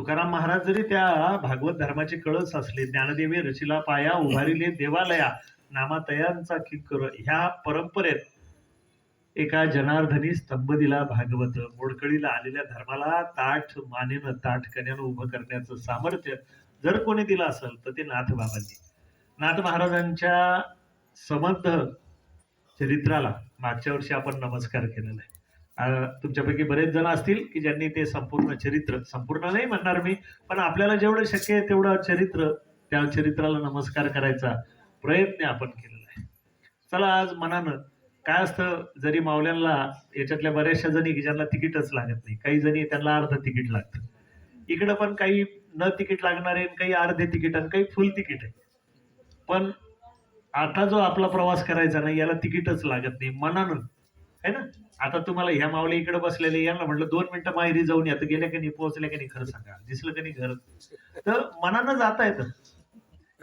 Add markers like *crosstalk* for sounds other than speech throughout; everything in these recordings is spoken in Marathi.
तुकाराम महाराज जरी त्या भागवत धर्माचे कळस असले ज्ञानदेवी रचिला पाया उभारिले देवालया नामातयांचा किंकर ह्या परंपरेत एका जनार्दनी स्तंभ दिला भागवत. मोडकळीला आलेल्या धर्माला ताठ मानेनं ताठ कण्यानं उभं करण्याचं सामर्थ्य जर कोणी दिलं असेल तर ते नाथ बाबांनी. नाथ महाराजांच्या समर्थ चरित्राला मागच्या वर्षी आपण नमस्कार केलेला आहे. तुमच्यापैकी बरेच जण असतील की ज्यांनी ते संपूर्ण चरित्र संपूर्ण नाही म्हणणार मी पण आपल्याला जेवढं शक्य आहे तेवढं चरित्र त्या चरित्राला नमस्कार करायचा प्रयत्न आपण केलेला आहे. चला आज मनानं काय असतं जरी मावल्यांना याच्यातल्या बऱ्याचशा जणी की ज्यांना तिकीटच लागत नाही काही जणी त्यांना अर्ध तिकीट लागतं. इकडं पण काही न तिकीट लागणारे आणि काही अर्धे तिकीट आणि काही फुल तिकीट आहे. पण आता जो आपला प्रवास करायचा नाही याला तिकीटच लागत नाही मनानं है ना? आता तुम्हाला ह्या मावले इकडे बसलेले यांना म्हटलं दोन मिनिटं माहेरी जाऊन या. तर गेल्या की नाही पोहोचल्या की नाही खरं सांगा. दिसलं की नाही घर तर मनानं जाता येतं.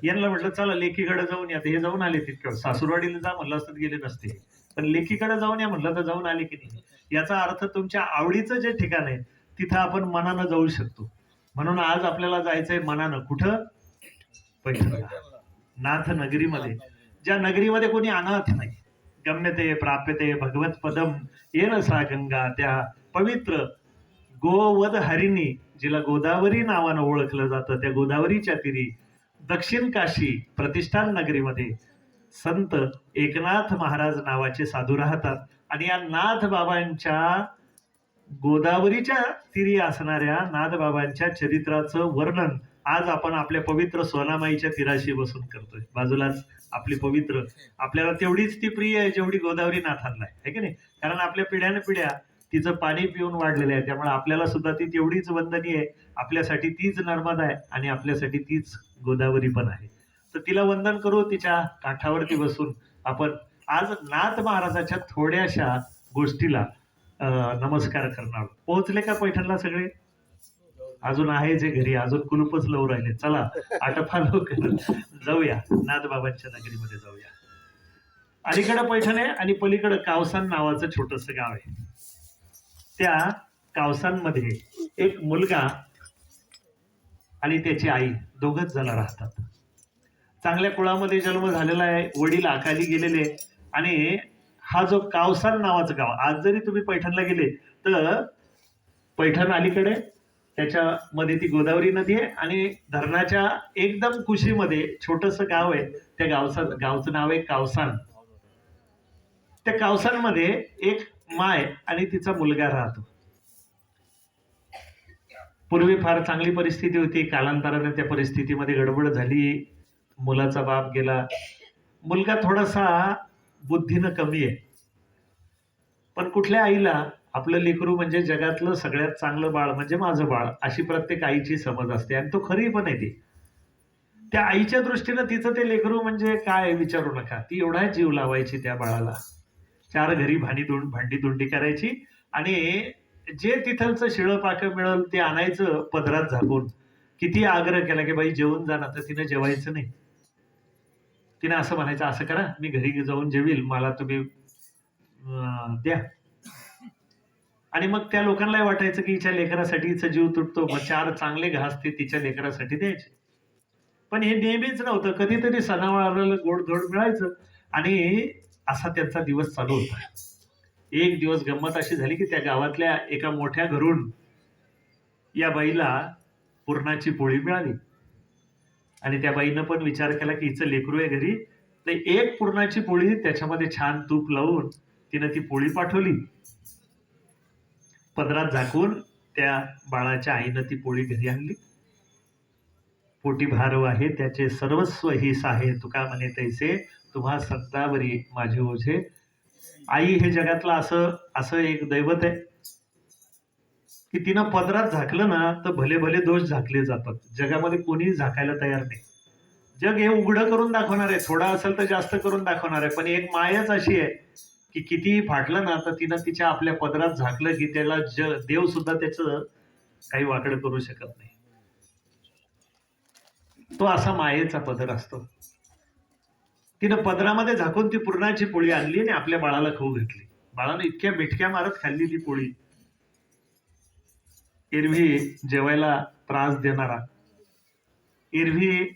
यांना म्हटलं चला लेखीकडे जाऊन या. तर हे जाऊन आले तितकं सासूरवाडीला जा म्हणलं असतं गेले नसते. पण लेखीकडे जाऊन या म्हटलं तर जाऊन आले की नाही. याचा अर्थ तुमच्या आवडीचं जे ठिकाण आहे तिथं आपण मनानं जाऊ शकतो. म्हणून आज आपल्याला जायचंय मनानं. कुठं? पैठणला. नाथ नगरीमध्ये ज्या नगरीमध्ये कोणी अनाथ नाही. गम्यते प्राप्यते भगवत पदम येन सा गंगा त्या पवित्र गोवद हरिणी जिला गोदावरी नावानं ओळखलं जातं त्या गोदावरीच्या तिरी दक्षिण काशी प्रतिष्ठान नगरीमध्ये संत एकनाथ महाराज नावाचे साधू राहतात. आणि या नाथ बाबांच्या गोदावरीच्या तिरी असणाऱ्या नाथ बाबांच्या चरित्राचं वर्णन आज आपण आपल्या पवित्र सोनामाईच्या तीराशी बसून करतोय. बाजूलाच आपली पवित्र. आपल्याला तेवढीच ती प्रिय आहे जेवढी गोदावरी नाथांना आहे. की नाही? कारण आपल्या पिढ्याने पिढ्या तिचं पाणी पिऊन वाढलेलं आहे. त्यामुळे आपल्याला सुद्धा ती तेवढीच वंदनीय आहे. आपल्यासाठी तीच नर्मदा आहे आणि आपल्यासाठी तीच गोदावरी पण आहे. तर तिला वंदन करू तिच्या काठावरती बसून आपण आज नाथ महाराजाच्या थोड्याशा गोष्टीला नमस्कार करणार पोहोचले का पैठणला सगळे? अजून आहे जे घरी अजून कुलूपच लवू राहिले? चला आटपा लवकर जाऊया. नाथबाबांच्या नगरीमध्ये जाऊया. अलीकडं पैठण आहे आणि पलीकडं कावसान नावाचं छोटस गाव आहे. त्या कावसांमध्ये एक मुलगा आणि त्याची आई दोघच जण राहतात. चांगल्या कुळामध्ये जन्म झालेला आहे वडील अकाली गेलेले आणि हा जो कावसान नावाचं गाव आज जरी तुम्ही पैठणला गेले तर पैठण अलीकडे त्याच्यामध्ये ती गोदावरी नदी आहे आणि धरणाच्या एकदम कुशीमध्ये छोटस गाव आहे. त्या गावसा गावचं नाव आहे कावसान. त्या कावसांमध्ये एक माय आणि तिचा मुलगा राहतो. पूर्वी फार चांगली परिस्थिती होती. कालांतराने त्या परिस्थितीमध्ये गडबड झाली. मुलाचा बाप गेला. मुलगा थोडासा बुद्धीनं कमी आहे. पण कुठल्या आईला आपलं लेकरू म्हणजे जगातलं सगळ्यात चांगलं बाळ म्हणजे माझं बाळ अशी प्रत्येक आईची समज असते. आणि तो खरी पण आहे ती. त्या आईच्या दृष्टीनं तिचं ते लेकरू म्हणजे काय विचारू नका. ती एवढा जीव लावायची त्या बाळाला. चार घरी भांडी दोंड भांडी दोंडी करायची आणि जे तिथलचं शिळं पाकं मिळेल ते आणायचं पदरात झाकून. किती आग्रह केला की बाई जेवून जा ना तर तिनं जेवायचं नाही. तिनं असं म्हणायचं असं करा मी घरी जाऊन जेवील मला तुम्ही द्या. आणि मग त्या लोकांनाही वाटायचं की हिच्या लेकरासाठी हिचा जीव तुटतो मग चार चांगले घास ते तिच्या लेकरासाठी द्यायचे. पण हे नेहमीच नव्हतं. कधीतरी सणावाराला गोड धोड मिळायचं आणि असा त्यांचा दिवस चालू होता. एक दिवस गंमत अशी झाली की त्या गावातल्या एका मोठ्या घरून या बाईला पुरणाची पोळी मिळाली. आणि त्या बाईनं पण विचार केला की हिचं लेकरू आहे घरी. तर एक पुरणाची पोळी त्याच्यामध्ये छान तूप लावून तिनं ती पोळी पाठवली. पदरात झाकून त्या बाळाच्या आईनं ती पोळी घरी आणली. पोटी भारव आहे त्याचे सर्वस्व हिस आहे तुका म्हणे तैसे तुम्हा संतावरी माझे ओझे. आई हे जगातलं असं असं एक दैवत आहे. की तिनं पदरात झाकलं ना तर भले भले दोष झाकले जातात. जगामध्ये कोणी झाकायला तयार नाही. जग हे उघडं करून दाखवणार आहे. थोडा असेल तर जास्त करून दाखवणार आहे. पण एक मायाच अशी आहे. की कितीही फाटलं ना तर तिनं तिच्या आपल्या पदरात झाकलं की त्याला ज देव सुद्धा त्याचं काही वाकड करू शकत नाही. तो असा मायेचा पदर असतो. तिनं पदरामध्ये झाकून ती पुरणाची पोळी आणली आणि आपल्या बाळाला खाऊ घातली. बाळानं इतक्या मिठक्या मारत खाल्ली ती पोळी. एरवी जेवायला त्रास देणारा. एरवी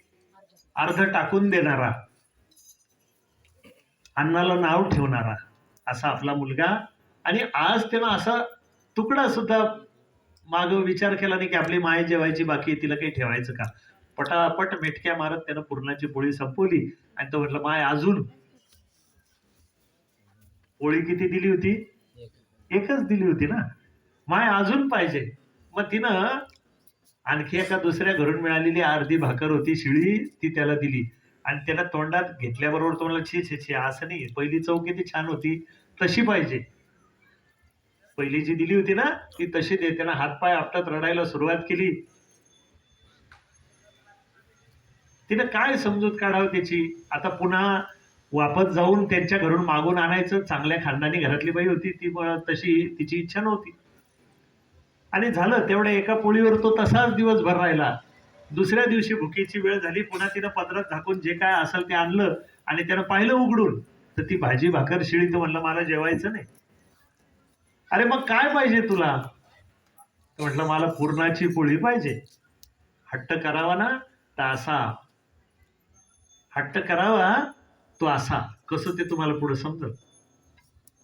अर्ध टाकून देणारा. अन्नाला नाव ठेवणारा. असा आपला मुलगा. आणि आज त्यानं असा तुकडा सुद्धा माग विचार केला नाही की आपली माय जेवायची बाकी तिला काही ठेवायचं का? पटापट मेटक्या मारत त्यानं पूर्णाची पोळी संपवली. आणि तो म्हटलं माय अजून पोळी किती दिली होती? एकच दिली होती ना? माय अजून पाहिजे. मग तिनं आणखी एका दुसऱ्या घरून मिळालेली अर्धी भाकर होती शिळी ती त्याला दिली. आणि त्याला तोंडात घेतल्याबरोबर तुम्हाला छी छी छी असं नाही. पहिली चव किती छान होती. तशी पाहिजे. पहिली जी दिली होती ना ती तशी दे. त्यानं हातपाय आपटात रडायला सुरुवात केली. तिनं काय समजूत काढावं त्याची? आता पुन्हा वापस जाऊन त्यांच्या घरून मागून आणायचं. चांगल्या खानदानी घरातली बाई होती. ती तशी तिची इच्छा नव्हती. आणि झालं तेवढ्या एका पोळीवर तो तसाच दिवसभर राहिला. दुसऱ्या दिवशी भुकीची वेळ झाली पुन्हा तिनं पत्रात झाकून जे काय असेल ते आणलं आणि त्यानं पाहिलं उघडून तर ती भाजी भाकर शिळी तर म्हणलं मला जेवायचं नाही. अरे मग काय पाहिजे तुला? म्हटलं मला पुरणाची पोळी पाहिजे. हट्ट करावा ना तर असा. हट्ट करावा तो असा. कसं ते तुम्हाला पुढे समजल?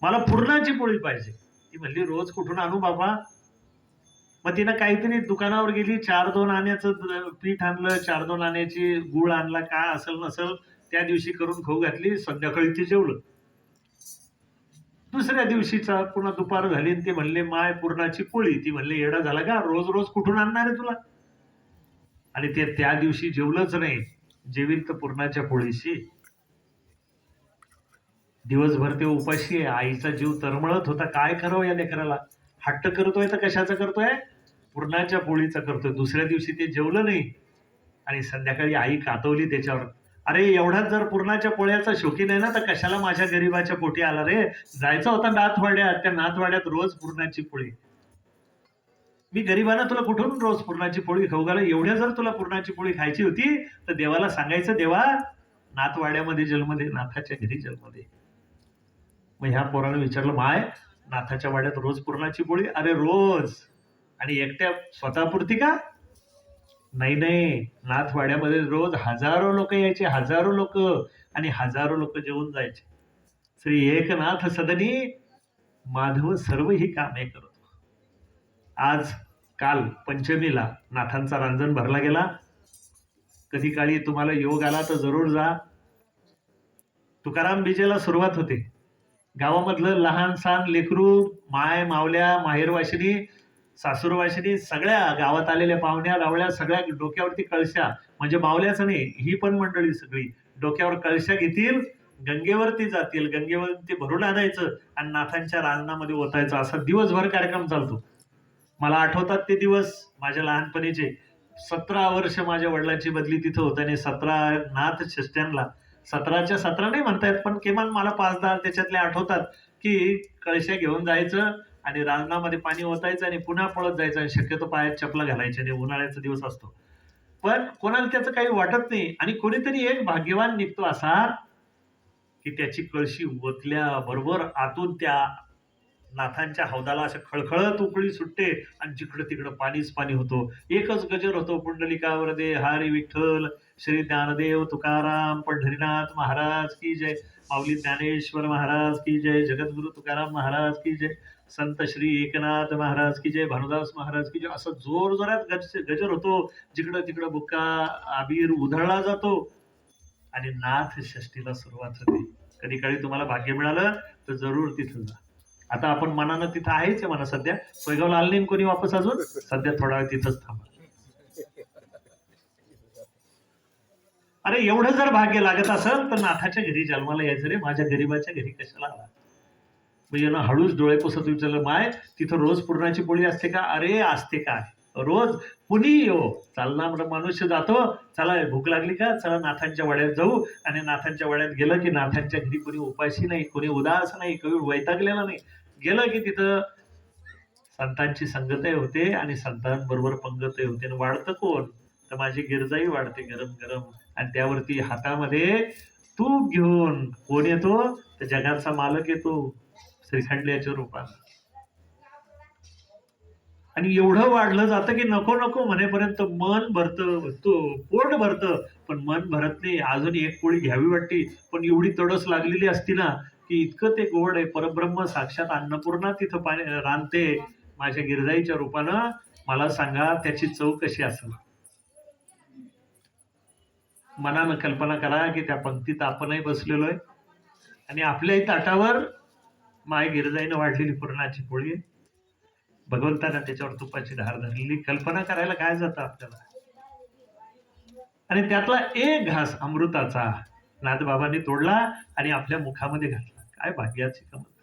मला पुरणाची पोळी पाहिजे. ती म्हणली रोज कुठून आणू बाबा? मग तिनं काहीतरी दुकानावर गेली चार दोन आण्याचं पीठ आणलं चार दोन आण्याची गुळ आणला काय असेल नसेल त्या दिवशी करून खाऊ घातली संध्याकाळी ते जेवलं. दुसऱ्या दिवशीचा पुन्हा दुपार झाली ते म्हणले माय पूर्णाची पोळी. ती म्हणले येडा झाला का? रोज रोज कुठून आणणार आहे तुला? आणि ते त्या दिवशी जेवलंच नाही. जेवील तर पूर्णाच्या पोळीशी. दिवसभर ते उपाशी आहे. आईचा जीव तरमळत होता. काय करावं या लेकराला? हट्ट करतोय तर कशाचं करतोय? पूर्णाच्या पोळीचं करतोय. दुसऱ्या दिवशी ते जेवलं नाही. आणि संध्याकाळी आई कातवली त्याच्यावर. अरे एवढाच जर पूर्णाच्या पोळ्याचा शौकीन आहे ना तर कशाला माझ्या गरीबाच्या पोटी आला रे? जायचं होता नाथवाड्यात. त्या नाथवाड्यात रोज पूर्णाची पोळी. मी गरीबाना तुला कुठून रोज पूर्णाची पोळी खाऊ घाला? एवढ्या जर तुला पूर्णाची पोळी खायची होती तर देवाला सांगायचं देवा नाथवाड्यामध्ये जन्म दे नाथाच्या घरी जन्म दे मग ह्या पोरानं विचारलं माय नाथाच्या वाड्यात रोज पुरणाची पोळी? अरे रोज. आणि एकट्या स्वतःपुरती का? नाही नाही. नाथवाड्यामध्ये रोज हजारो लोक यायचे हजारो लोक. आणि हजारो लोक जेवून जायचे. श्री एकनाथ सदनी माधव सर्व ही कामे करतो. आज काल पंचमीला नाथांचा रांजण भरला गेला. कधी काळी तुम्हाला योग आला तर जरूर जा. तुकाराम बीजेला सुरुवात होते. गावामधलं लहान सहान लेकरू माय मावल्या माहेरवाशिनी सासूरवाशिनी सगळ्या गावात आलेल्या पाहुण्या रावळ्या सगळ्या डोक्यावरती कळशा. म्हणजे मावल्याचं नाही ही पण मंडळी सगळी. डोक्यावर कळशा घेतील गंगेवरती जातील गंगेवरती भरून आणायचं आणि नाथांच्या रांजणामध्ये ओतायचं. असा दिवसभर कार्यक्रम चालतो. मला आठवतात ते दिवस माझ्या लहानपणीचे. सतरा वर्ष माझ्या वडिलांची बदली तिथं होत आणि सतरा नाथ षष्ट्यांना सतराच्या सतरा नाही म्हणतायत पण किमान मला पाच दहा त्याच्यातले आठवतात की कळशे घेऊन जायचं आणि रांजणामध्ये पाणी ओतायचं आणि पुन्हा पळत जायचं आणि शक्यतो पायात चपला घालायच्या आणि उन्हाळ्याचा दिवस असतो. पण कोणाला त्याचं काही वाटत नाही आणि कोणीतरी एक भाग्यवान निघतो असा की त्याची कळशी ओतल्याबरोबर आतून त्या नाथांच्या हौदाला असं खळखळत उकळी सुटते आणि जिकडं तिकडं पाणीच पाणी होतो. एकच गजर होतो पुंडलिकावर दे हरी विठ्ठल श्री ज्ञानदेव तुकाराम पंढरीनाथ महाराज की जय. माऊली ज्ञानेश्वर महाराज की जय जगद्गुरु तुकाराम महाराज की जय संत श्री एकनाथ महाराज की जय भानुदास महाराज की जय. असं जोर जोरात गज गजर होतो जिकडं तिकडं बुक्का आबीर उधळला जातो. आणि नाथ षष्टीला सुरुवात होते. कधी काळी तुम्हाला भाग्य मिळालं तर जरूर तिथं जा. आता आपण मनानं तिथं आहेच आहे म्हणा सध्या. सोयगावला आलं नाही कोणी वापस अजून? सध्या थोडा वेळ तिथंच थांबा. अरे एवढं जर भाग्य लागत असेल तर नाथाच्या घरी जन्माला यायचं रे. माझ्या गरीबाच्या घरी कशाला आला? मग यानं हळूच डोळे पुसत विचारलं माय तिथं रोज पूर्णाची पोळी असते का? अरे असते काय रोज? कुणी येऊ चालना मनुष्य जातो. चला भूक लागली का? चला नाथांच्या वाड्यात जाऊ. आणि नाथांच्या वाड्यात गेलं की नाथांच्या घरी कोणी उपाशी नाही कोणी उदास नाही कोणी वैतागलेला नाही. गेलं की तिथं संतांची संगतही होते आणि संतांबरोबर पंगतही होते. आणि वाढतं कोण? तर माझी गिरजाही वाढते गरम गरम. आणि त्यावरती हातामध्ये तूप घेऊन कोण येतो? तर जगाचा मालक येतो श्रीखंड याच्या रूपानं. आणि एवढं वाढलं जातं की नको नको म्हणेपर्यंत मन भरतं. तो पोट भरतं. पण मन भरत नाही. अजून एक पोळी घ्यावी वाटते. पण एवढी तडस लागलेली असती ना की इतकं ते गोड आहे. परब्रह्म साक्षात अन्नपूर्णा तिथं पाणी रांधते माझ्या गिरजाईच्या रूपानं. मला सांगा त्याची चव कशी असेल? मनानं कल्पना करा की त्या पंक्तीत आपणही बसलेलो आहे. आणि आपल्याही ताटावर माय गिरजाईनं वाढलेली पुरणाची पोळी आहे. भगवंतानं त्याच्यावर तुपाची धार धरलेली. कल्पना करायला काय जातं आपल्याला? आणि त्यातला एक घास अमृताचा नाथबाबांनी तोडला आणि आपल्या मुखामध्ये घातला. काय भाग्याची पोरांना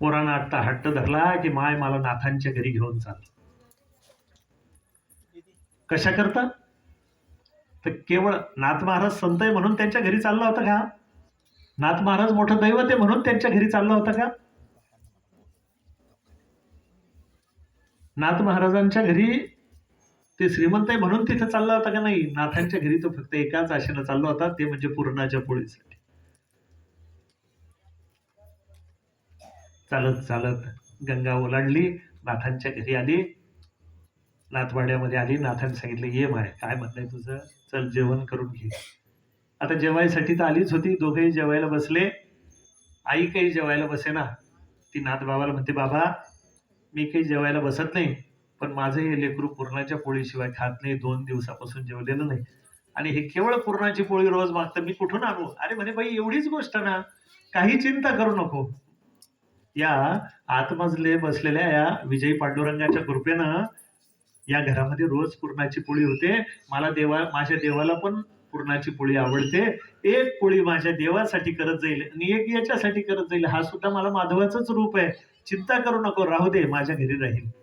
पोरानं आता हट्ट धरला की माय मला नाथांच्या घरी घेऊन चाल. कशा करता? तर केवळ नाथ महाराज संत आहे म्हणून त्यांच्या घरी चालला होता का? नाथ महाराज मोठं दैवत आहे म्हणून त्यांच्या घरी चालला होता का? नाथ महाराजांच्या घरी ते श्रीमंत आहे म्हणून तिथे चालला होता का नाही? नाथांच्या घरी तो फक्त एकाच आशेनं चालला होता ते म्हणजे पूर्णाच्या पोळीसाठी. चालत चालत गंगा ओलांडली नाथांच्या घरी आली. नाथवाड्यामध्ये आली नाथांनी सांगितलं ये माय काय म्हणणं तुझं? चल जेवण करून घे. आता जेवायसाठी तर आलीच होती दोघेही जेवायला बसले. आई काही जेवायला बसे ना ती नाथ बाबाला म्हणते बाबा मी काही जेवायला बसत नाही. पण माझं हे लेकरू पुरणाच्या पोळीशिवाय खात नाही दोन दिवसापासून जेवलेलं नाही. आणि हे केवळ पुरणाची पोळी रोज मागतं मी कुठून आणू? अरे म्हणे बाई एवढीच गोष्ट ना. काही चिंता करू नको. या आतमजले बसलेल्या या विजयी पांडुरंगाच्या कृपेनं या घरामध्ये रोज पुरणाची पोळी होते. मला देवा माझ्या देवाला पण पुरणाची पोळी आवडते. एक पोळी माझ्या देवासाठी करत जाईल आणि एक याच्यासाठी करत जाईल हा सुद्धा मला माधवाचंच रूप आहे. चिंता करू नको राहू दे माझ्या घरी राहील.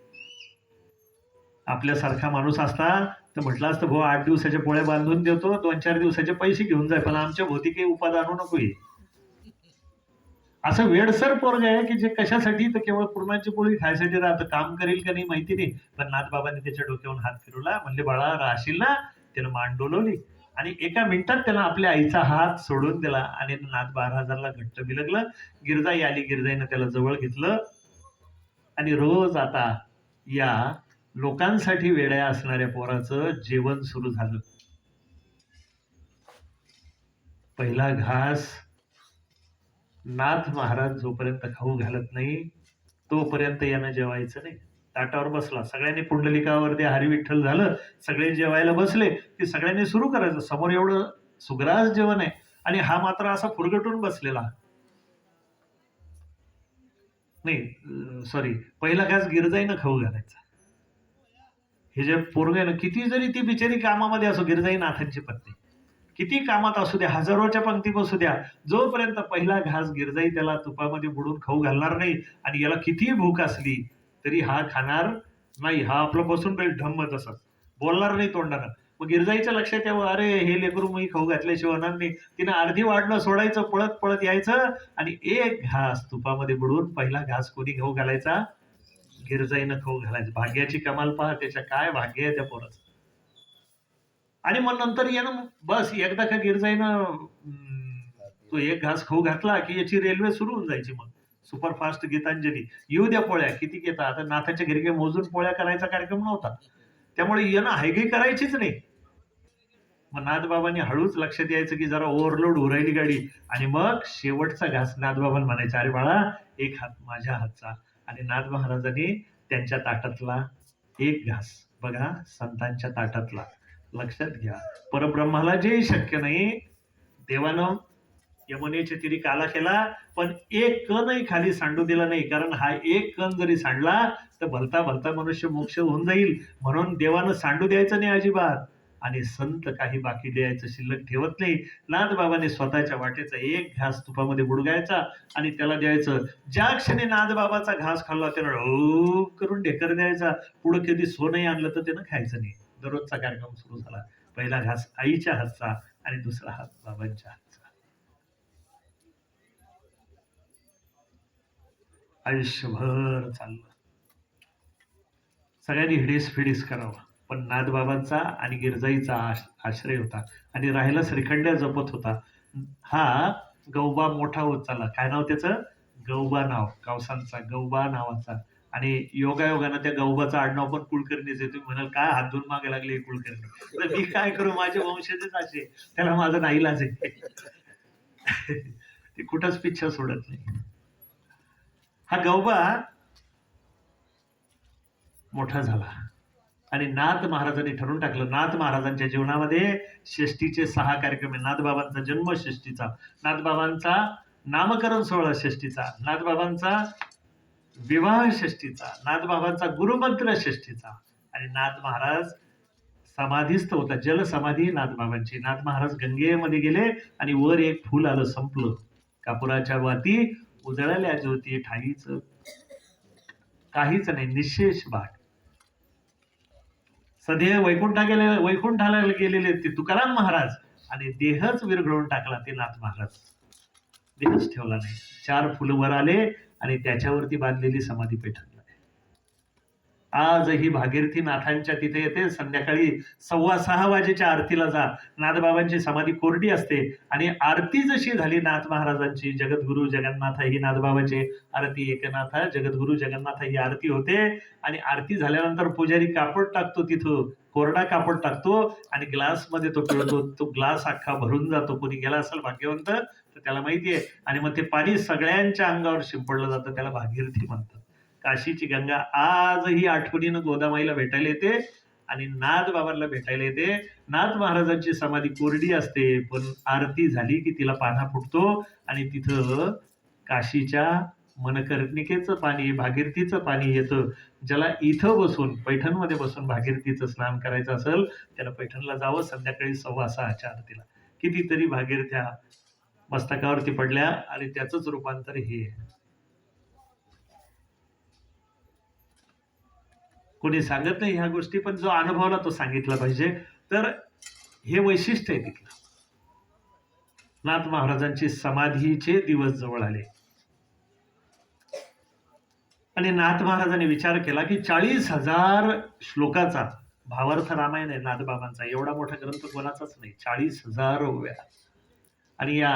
आपल्यासारखा माणूस असता तर म्हटलं असतं भाऊ आठ दिवसाच्या पोळ्या बांधून देतो दोन चार दिवसाचे पैसे घेऊन जाय पण आमच्या भोवती काही उपाद आणू नको हे. असं वेडसर पोरग आहे की जे कशासाठी तर केवळ पूर्णाची पोळी खायसाठी राहतं काम करेल का नाही माहिती नाही. पण नाथबाबांनी त्याच्या डोक्यावरून हात फिरवला म्हणजे बाळा राहशील ना? त्यानं मान डोलवली. आणि एका मिनिटात त्यानं आपल्या आईचा हात सोडून दिला आणि नाथ महाराजांना घट्ट बिलगलं. गिरजाई आली गिरजाईनं त्याला जवळ घेतलं. आणि रोज आता या लोकांसाठी वेड्या असणाऱ्या पोराचं जेवण सुरू झालं. पहिला घास नाथ महाराज जोपर्यंत खाऊ घालत नाही तोपर्यंत यानं जेवायचं नाही. ताटावर बसला. सगळ्यांनी पुंडलिकावरती हरी विठ्ठल झालं. सगळे जेवायला बसले. की सगळ्यांनी सुरू करायचं. समोर एवढं सुग्रास जेवण आहे. आणि हा मात्र असा फुरगटून बसलेला. नाही सॉरी पहिला घास गिरजाईनं खाऊ घालायचा. हे जे पोरग आहे ना किती जरी ती बिचारी कामामध्ये असो गिरजाई नाथांची पत्नी किती कामात असू द्या हजारोच्या पंक्ती बसू द्या जोपर्यंत पहिला घास गिरजाई त्याला तुपामध्ये बुडून खाऊ घालणार नाही आणि याला कितीही भूक असली तरी हा खाणार नाही हा आपलं बसून राहील ढम्म तसंच. बोलणार नाही तोंडानं. मग गिरजाईच्या लक्षात यावं अरे हे लेकरू मी खाऊ घातल्याशिवाय होणार नाही. तिनं अर्धी वाढणं सोडायचं पळत पळत यायचं आणि एक घास तुपामध्ये बुडवून पहिला घास कोणी घेऊ घालायचा गिरजाईनं खाऊ घालायचं. भाग्याची कमाल पहा त्याच्या काय भाग्य आहे त्या पोराचं. आणि मग नंतर येणं बस एकदा का गिरजाईनं तो एक घास खाऊ घातला की याची रेल्वे सुरू होऊन जायची मग. सुपरफास्ट गीतांजली. येऊ द्या पोळ्या किती घेता? आता नाथाच्या घरी काही मोजून पोळ्या करायचा कार्यक्रम नव्हता. त्यामुळे येणं हायगी करायचीच नाही. मग नाथबाबांनी हळूच लक्षात यायचं की जरा ओव्हरलोड उरायली गाडी. आणि मग शेवटचा घास नाथबाबांना म्हणायचा अरे बाळा एक हात माझ्या हातचा. आणि नाथ महाराजांनी त्यांच्या ताटातला एक घास बघा संतांच्या ताटातला. लक्षात घ्या. परब्रह्माला जे शक्य नाही देवानं यमुनेच्या तिरी काला केला पण एक कणही खाली सांडू दिला नाही कारण हा एक कण जरी सांडला तर भलता भलता मनुष्य मोक्ष होऊन जाईल. म्हणून देवानं सांडू द्यायचं नाही अजिबात. आणि संत काही बाकी द्यायचं शिल्लक ठेवत नाही. नादबाबाने स्वतःच्या वाटेचा एक घास तुपामध्ये बुडगायचा आणि त्याला द्यायचं. ज्या क्षणी नादबाबाचा घास खाल्ला त्यानं ओ करून ढेकर द्यायचा. पुढं कधी सोनही आणलं तर त्यानं खायचं नाही. दररोजचा कार्यक्रम सुरू झाला. पहिला घास आईच्या हातचा आणि दुसरा हात बाबांच्या हातचा. आयुष्यभर चाललं. सगळ्यांनी हिडीस फिडीस करावा. पण नाथबाबांचा आणि गिरजाईचा आश- आश्रय होता. आणि राहायला श्रीखंड्या जपत होता. हा गौबा मोठा होत चालला. काय नाव त्याचं? गौबा नाव. गावसांचा गौबा नावाचा. आणि योगायोगानं त्या गौबाचं आडनाव पण कुलकर्णीच आहे. तुम्ही म्हणाल काय हात धुवून मागे लागले कुलकर्णी? तर मी काय करू? माझे वंशजच असे त्याला माझं नाईलाज आहे. *laughs* ते कुठंच पिच्छा सोडत नाही. हा गौबा मोठा झाला. आणि नाथ महाराजांनी ठरवून टाकलं. नाथ महाराजांच्या जीवनामध्ये षष्टीचे सहा कार्यक्रम आहे नाथबाबांचा जन्म षष्टीचा नाथबाबांचा नामकरण सोहळा षष्टीचा नाथबाबांचा विवाह षष्टीचा नाथबाबांचा गुरुमंत्र षष्टीचा आणि नाथ महाराज समाधीस्थ होता. जल समाधी नाथबाबांची. नाथ महाराज गंगेमध्ये गेले आणि वर एक फुल आलं संपलं. कापुराच्या वाती उजळल्या ज्योती ठाईच. काहीच नाही. निशेष भाग सध्या वैकुंठा गेले वैकुंठाला गेलेले ते तुकाराम महाराज आणि देहच विरघळून टाकला ते नाथ महाराज. देहच ठेवला नाही. चार फुलं वर आले आणि त्याच्यावरती बांधलेली समाधी पेठ आजही भागीरथी नाथांच्या तिथे येते. संध्याकाळी सव्वा सहा वाजेच्या आरतीला जा. नाथबाबांची समाधी कोरडी असते आणि आरती जशी झाली नाथ महाराजांची जगद्गुरु जगन्नाथ ही नाथबाबाची आरती एकनाथ जगद्गुरु जगन्नाथ ही आरती होते. आणि आरती झाल्यानंतर पुजारी कापड टाकतो तिथं कोरडा कापड टाकतो आणि ग्लासमध्ये तो पिळतो. तो ग्लास अख्खा भरून जातो. कोणी गेला असेल भाग्यवंत तर त्याला माहिती आहे. आणि मग ते पाणी सगळ्यांच्या अंगावर शिंपडलं जातं त्याला भागीरथी म्हणतात. काशीची गंगा आजही आठवणीनं गोदामाईला भेटायला येते आणि नाथ बाबांना भेटायला येते. नाथ महाराजांची समाधी कोरडी असते पण आरती झाली की तिला पाना फुटतो आणि तिथं काशीच्या मनकर्णिकेचं पाणी भागीरथीचं पाणी येतं. ज्याला इथं बसून पैठणमध्ये बसून भागीरथीचं स्नान करायचं असेल त्याला पैठणला जावं संध्याकाळी सव्वा सहाच्या आरतीला. कितीतरी भागीरथ्या मस्तकावरती पडल्या आणि त्याचंच रूपांतर हे आहे. कोणी सांगत नाही ह्या गोष्टी पण जो अनुभवला तो सांगितला पाहिजे. तर हे वैशिष्ट्य आहे तिथलं. नाथ महाराजांची समाधीचे दिवस जवळ आले. आणि नाथ महाराजांनी विचार केला की चाळीस हजार श्लोकाचा भावार्थ रामायण आहे नाथबाबांचा एवढा मोठा ग्रंथ कोणाचाच नाही चाळीस हजार वेळा आणि या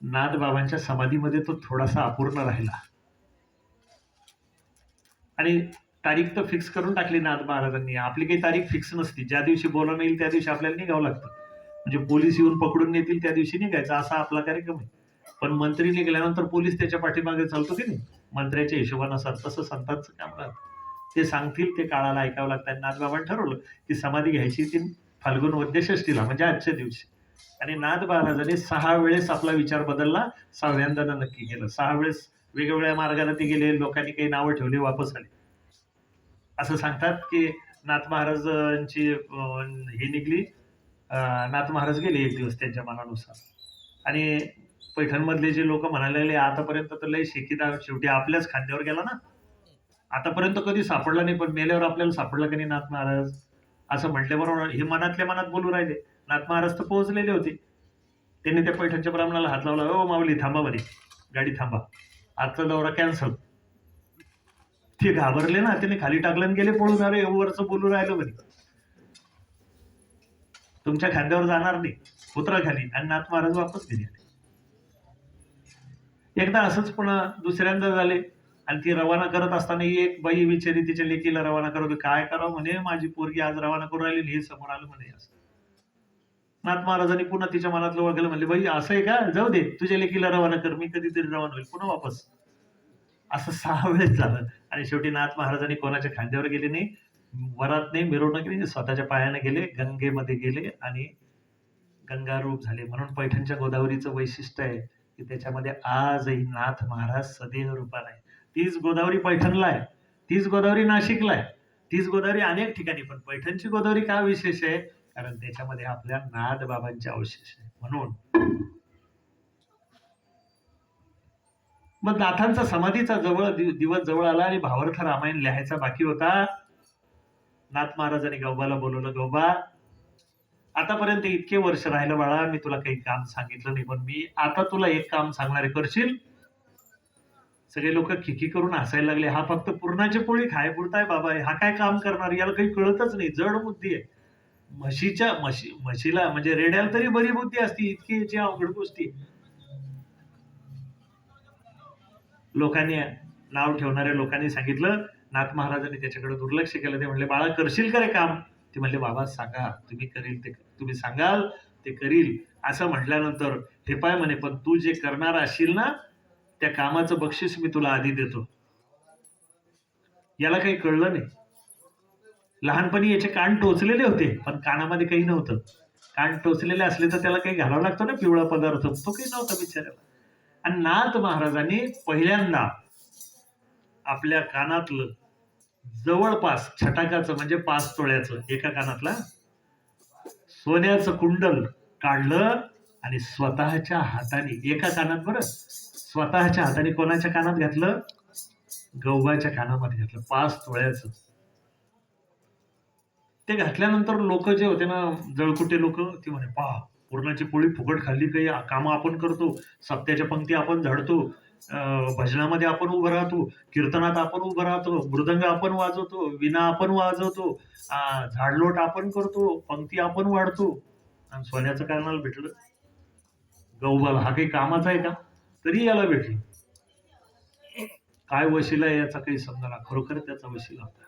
नाथबाबांच्या समाधीमध्ये तो थोडासा अपूर्ण राहिला. आणि तारीख तर फिक्स करून टाकली नाथ महाराजांनी. आपली काही तारीख फिक्स नसती. ज्या दिवशी बोलावणं येईल त्या दिवशी आपल्याला निघावं लागतं. म्हणजे पोलीस येऊन पकडून नेतील त्या दिवशी निघायचं. असा आपला कार्यक्रम आहे. पण मंत्री निघाल्यानंतर पोलीस त्याच्या पाठीमागे चालतो की नाही? मंत्र्याच्या हिशोबानुसार तसं संतांचं काम राहतं ते सांगतील ते काळाला ऐकावं लागतं. आणि नाथबाबांनी ठरवलं की समाधी घ्यायची ती फाल्गुन वद्य षष्टीला म्हणजे आजच्या दिवशी. आणि नाथ महाराजांनी सहा वेळेस आपला विचार बदलला सहाव्यांदा नक्की केलं. सहा वेळेस वेगवेगळ्या मार्गाने ते गेले लोकांनी काही नावं ठेवली वापस आली. असं सांगतात की नाथ महाराजांची हे निघली. नाथ महाराज गेले एक दिवस त्यांच्या मनानुसार. आणि पैठणमधले जे लोक म्हणायला लागले आतापर्यंत तर लय शेकीदार शेवटी आपल्याच खांद्यावर गेला ना. आतापर्यंत कधी सापडला नाही पण मेल्यावर आपल्याला सापडला की नाही नाथ महाराज? असं म्हटल्याबरोबर हे मनातल्या मनात बोलू राहिले. नाथ महाराज तर पोहोचलेले होते. त्यांनी त्या पैठणच्या ब्राह्मणाला हात लावला ओ माऊली थांबा बरे. गाडी थांबा. आजचा दौरा कॅन्सल ते घाबरले ना त्याने खाली टाकलं आणि गेले पळून. अरे वरचं बोलू राहिलो म्हणे. तुमच्या खांद्यावर जाणार नाही उतरा खाली आणि नाथ महाराज वापस गेले एकदा असंच पुन्हा दुसऱ्यांदा झाले आणि ती रवाना करत असताना एक बाई विचारी तिच्या लेकीला रवाना करत काय करावं म्हणे माझी पोरगी आज रवाना करून राहिली हे समोर आलं म्हणे. असं. नाथ महाराजांनी पुन्हा तिच्या मनातलं ओळखलं म्हणले बाई असं आहे का? जाऊ दे तुझ्या लेकीला रवाना कर मी कधीतरी रवाना होईल. पुन्हा वापस. असं *laughs* सहा वेळेस झालं. आणि शेवटी नाथ महाराजांनी कोणाच्या खांद्यावर गेले नाही? वरात नाही मिरवणुकीने स्वतःच्या पायाने गेले गंगेमध्ये गेले आणि गंगारूप झाले. म्हणून पैठणच्या गोदावरीचं वैशिष्ट्य आहे की त्याच्यामध्ये आजही नाथ महाराज सदैव रूपाला आहे तीच गोदावरी पैठणला आहे. तीच गोदावरी नाशिकला आहे. तीच गोदावरी अनेक ठिकाणी पण पैठणची गोदावरी का विशेष आहे? कारण त्याच्यामध्ये आपल्या नाथ बाबांचे अवशेष आहे. म्हणून मग नाथांचा समाधीचा जवळ दिवस जवळ आला आणि भावार्थ रामायण लिहायचा बाकी होता. नाथ महाराजांनी गौबाला बोलवलं गौबा आतापर्यंत इतके वर्ष राहिलं बाळा मी तुला काही काम सांगितलं नाही पण मी आता तुला एक काम सांगणारे करशील? सगळे लोक खिकी करून हसायला लागले. हा फक्त पूर्णाची पोळी खाय पुरताय बाबा हा काय काम करणार? याला काही कळतच नाही. जड बुद्धी आहे. म्हशीच्या म्हशी म्हशीला म्हणजे रेड्याला तरी बरी बुद्धी असती इतकी याची अवघड गोष्टी लोकांनी नाव ठेवणाऱ्या लोकांनी सांगितलं नाथ महाराजांनी त्याच्याकडे दुर्लक्ष केलं. ते म्हणले बाळा करशील का रे काम? ते म्हणले बाबा सांगा. तुम्ही करील ते तुम्ही सांगाल ते करील. असं म्हटल्यानंतर हे पाय म्हणे पण तू जे करणार असशील ना त्या कामाचं बक्षीस मी तुला आधी देतो. याला काही कळलं नाही. लहानपणी याचे कान टोचलेले होते पण कानामध्ये काही नव्हतं. कान टोचलेले असले तर त्याला काही घालावं लागतो ना पिवळा पदार्थ? तो काही नव्हता बिचारायला आणि नाथ महाराजांनी पहिल्यांदा आपल्या कानातलं जवळपास छटाकाचं म्हणजे पाच तोळ्याचं एका कानातला सोन्याचं कुंडल काढलं आणि स्वतःच्या हाताने एका कानात बरं स्वतःच्या हाताने कोणाच्या कानात घातलं? गौबाच्या कानामध्ये घातलं पाच तोळ्याचं. ते घातल्यानंतर लोक जे होते ना जळकुटे लोक ते म्हणे पहा पूर्णाची पोळी फुकट खाल्ली काही कामं आपण करतो सत्याच्या पंक्ती आपण झडतो भजनामध्ये आपण उभं राहतो कीर्तनात आपण उभं राहतो मृदंग आपण वाजवतो विना आपण वाजवतो झाडलोट आपण करतो पंक्ती आपण वाढतो. आणि सोन्याचं कारणाला भेटलं? गौबाला. हा काही कामाचा आहे का? तरी याला भेटली. काय वशिला आहे याचा काही समजा खरोखर त्याचा वशिला होता.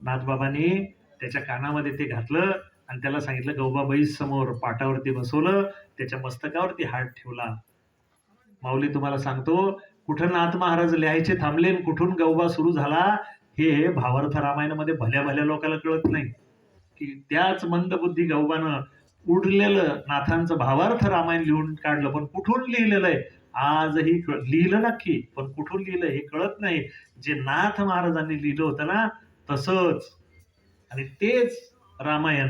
नाथबाबांनी त्याच्या कानामध्ये ते घातलं. आणि त्याला सांगितलं गौबाबाई समोर पाटावरती बसवलं त्याच्या मस्तकावरती हात ठेवला. माऊली तुम्हाला सांगतो कुठं नाथ महाराज लिहायचे थांबले आणि कुठून गौबा सुरू झाला हे भावार्थ रामायणामध्ये भल्या भल्या लोकांना कळत नाही. की त्याच मंदबुद्धी गौबानं उडलेलं नाथांचं भावार्थ रामायण लिहून काढलं पण कुठून लिहिलेलं आहे? आजही कळ- लिहिलं नक्की पण कुठून लिहिलं हे कळत नाही. जे नाथ महाराजांनी लिहिलं होतं ना तसंच. आणि तेच रामायण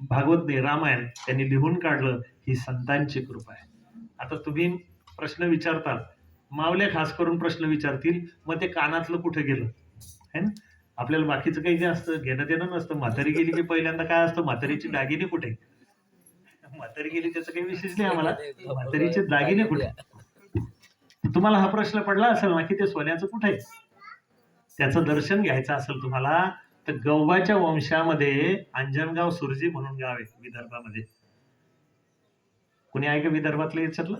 भागवत नाही रामायण त्यांनी लिहून काढलं ही संतांची कृपा आहे. आता तुम्ही प्रश्न विचारताल मावल्या खास करून प्रश्न विचारतील मग ते कानातलं कुठे गेलं? है ना? आपल्याला बाकीचं काही जे असतं घेणं देणं नसतं. म्हातारी गेली की पहिल्यांदा काय असतं? म्हातारीची दागिने कुठे? म्हातारी गेली त्याचं काही विशेष नाही आम्हाला. म्हातारीचे दागिने कुठे? तुम्हाला हा प्रश्न पडला असेल ना की ते सोन्याचं कुठे आहे? त्याचं दर्शन घ्यायचं असेल तुम्हाला तर गौबाच्या वंशामध्ये अंजनगाव सुरजी म्हणून गाव आहे विदर्भामध्ये. कुणी आहे का विदर्भातलं याच्यातलं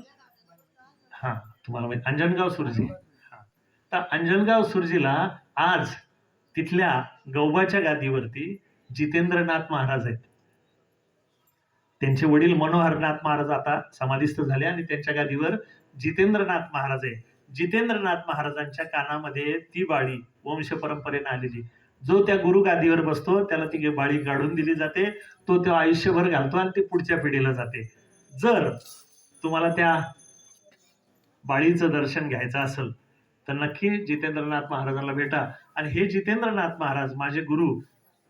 हा तुम्हाला माहिती अंजनगाव सुरजी. तर अंजनगाव सुरजीला आज तिथल्या गौबाच्या गादीवरती जितेंद्रनाथ महाराज आहेत. त्यांचे वडील मनोहरनाथ महाराज आता समाधिस्थ झाले आणि त्यांच्या गादीवर जितेंद्रनाथ महाराज आहे जितेंद्रनाथ महाराजांच्या कानामध्ये ती बाळी वंश परंपरेने आलेली. जो त्या गुरु गादीवर बसतो त्याला ती बाळी काढून दिली जाते तो तो आयुष्यभर घालतो आणि ती पुढच्या पिढीला जाते. जर तुम्हाला त्या बाळीचं दर्शन घ्यायचं असेल तर नक्की जितेंद्रनाथ महाराजांना भेटा. आणि हे जितेंद्रनाथ महाराज माझे गुरु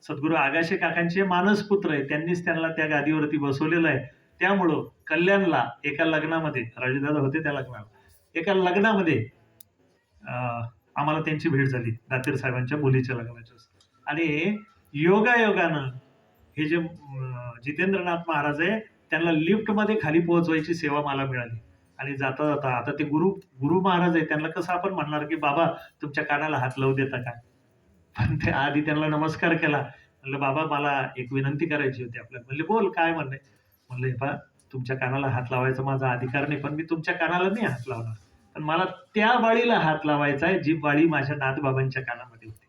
सद्गुरू आगाशे काकांचे मानसपुत्र आहे त्यांनीच त्यांना त्या गादीवरती बसवलेलं आहे. त्यामुळं कल्याणला एका लग्नामध्ये राजदादा होते त्या लग्नाला एका लग्नामध्ये अं, आम्हाला त्यांची भेट झाली दातीर साहेबांच्या मुलीच्या लग्नाच्या आणि योगायोगानं हे जे जितेंद्रनाथ महाराज आहे त्यांना लिफ्टमध्ये खाली पोहोचवायची सेवा मला मिळाली. आणि जाता जाता आता ते गुरु गुरु महाराज आहे त्यांना कसं आपण म्हणणार की बाबा तुमच्या कानाला हात लावू देता का? पण ते आधी त्यांना नमस्कार केला. म्हणलं बाबा मला एक विनंती करायची होती आपल्याला. म्हणले बोल काय म्हणणे? म्हणलं हे तुमच्या कानाला हात लावायचा माझा अधिकार नाही पण मी तुमच्या कानाला नाही हात लावणार. पण मला त्या बाळीला हात लावायचा आहे जी बाळी माझ्या नाथबाबांच्या कानामध्ये होती.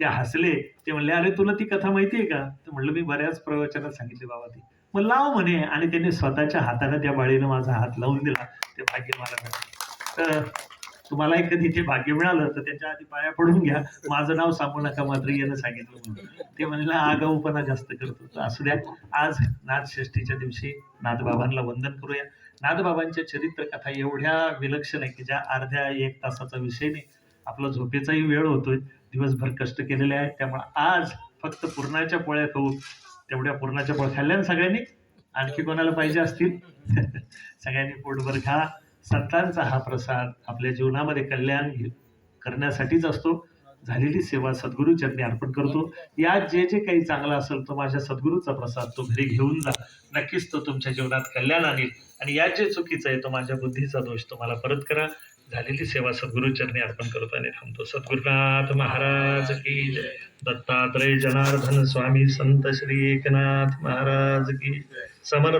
ते हसले ते म्हणले अरे तुला ती कथा माहिती आहे का? तर म्हणलं मी बऱ्याच प्रवचनात सांगितले बाबा ती मग लाव म्हणे. आणि त्यांनी स्वतःच्या हाताने त्या बाळीनं माझा हात लावून दिला. ते भाग्य मला तर तुम्हालाही कधी ते भाग्य मिळालं तर त्याच्या आधी पाया पडून घ्या. माझं नाव सांगू नका मात्र यानं सांगितलं म्हणून. ते म्हणलं आगाऊपणा जास्त करतो. तर असू द्या. आज नाथषष्ठीच्या दिवशी नाथबाबांना वंदन करूया. नाथबाबांच्या चरित्र कथा एवढ्या विलक्षण आहे की ज्या अर्ध्या एक तासाचा विषय नाही. आपला झोपेचाही वेळ होतोय. दिवसभर कष्ट केलेले आहे त्यामुळे आज फक्त पुरणाच्या पोळ्या खाऊ. तेवढ्या पुरणाच्या पोळ्या खाल्ल्या ना सगळ्यांनी? आणखी कोणाला पाहिजे असतील? *laughs* सगळ्यांनी पोटभर खा. संतांचा हा प्रसाद आपल्या जीवनामध्ये कल्याण करण्यासाठीच असतो. झालेली सेवा सद्गुरू चरणी अर्पण करतो. यात जे जे काही चांगलं असेल तो माझ्या सद्गुरूचा प्रसाद तो घरी घेऊन जा. नक्कीच तो तुमच्या जीवनात कल्याण आणेल. आणि यात जे चुकीचं आहे तो माझ्या बुद्धीचा दोष तो मला परत करा. झालेली सेवा सद्गुरू चरणी अर्पण करतो आणि थांबतो. सद्गुरुनाथ महाराज की जय. दत्तात्रय जनार्दन स्वामी संत श्री एकनाथ महाराज की जय.